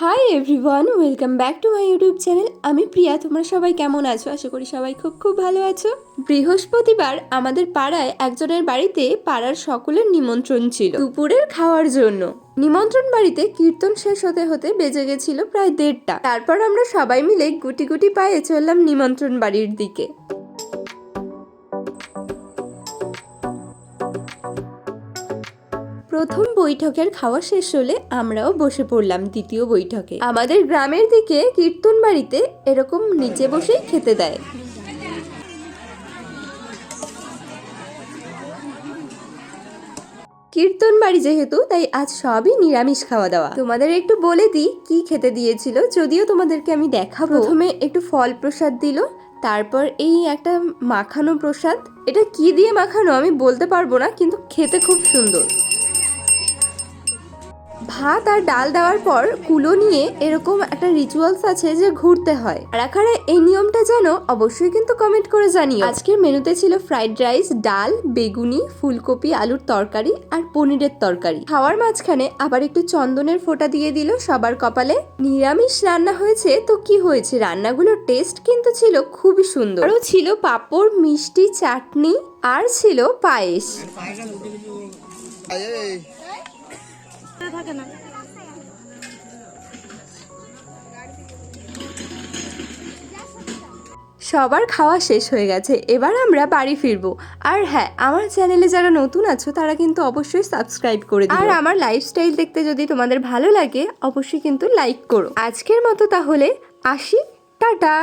Hi everyone welcome back to my YouTube channel আমি প্রিয়া, তোমরা সবাই কেমন আছো? আশা করি সবাই খুব খুব ভালো আছো। বৃহস্পতিবার আমাদের পাড়ায় একজনের বাড়িতে পাড়ার সকলের নিমন্ত্রণ ছিল। দুপুরের খাওয়ার জন্য। নিমন্ত্রণ বাড়িতে কীর্তন শেষ হতে হতে বেজে গেছিল প্রায় দেড়টা। তারপর আমরা সবাই মিলে গুটি গুটি পায়ে চললাম নিমন্ত্রণ বাড়ির দিকে। প্রথম বৈঠকের খাওয়া শেষ হলে আমরাও বসে পড়লাম দ্বিতীয় বৈঠকে। আমাদের গ্রামের দিকে কীর্তন বাড়িতে এরকম নিচে বসেই খেতে দেয়। কীর্তন বাড়ি যেহেতু, তাই আজ সবই নিরামিষ খাওয়া দাওয়া। তোমাদের একটু বলে দিই কি খেতে দিয়েছিল, যদিও তোমাদেরকে আমি দেখাবো। প্রথমে একটু ফল প্রসাদ দিল, তারপর এই একটা মাখানো প্রসাদ। এটা কি দিয়ে মাখানো আমি বলতে পারব না, কিন্তু খেতে খুব সুন্দর। ভাত আর ডাল দেওয়ার পর কুলো নিয়ে এরকম একটা রিচুয়ালস আছে যে ঘুরতে হয়। আর আখারে এই নিয়মটা জানো অবশ্যই কিন্তু কমেন্ট করে জানিও। আজকের মেনুতে ছিল ফ্রাইড রাইস ডাল, বেগুনি, ফুলকপি, আলুর তরকারি আর পনিরের তরকারি। খাওয়ার মাঝখানে আবার একটু চন্দনের ফোঁটা দিয়ে দিল সবার কপালে। নিরামিষ রান্না হয়েছে, তো কি হয়েছে? রান্নাগুলোর টেস্ট কিন্তু ছিল খুবই সুন্দর। আরও ছিল পাঁপড়, মিষ্টি, চাটনি আর ছিল পায়েস। এই সবার খাওয়া শেষ হয়ে গেছে এবার আমরা বাড়ি ফিরবো। আর হ্যাঁ আমার চ্যানেলে যারা নতুন আছো তারা কিন্তু অবশ্যই সাবস্ক্রাইব করে আর আমার লাইফস্টাইল দেখতে যদি তোমাদের ভালো লাগে অবশ্যই কিন্তু লাইক করো। আজকের মতো তাহলে আসি টাটা!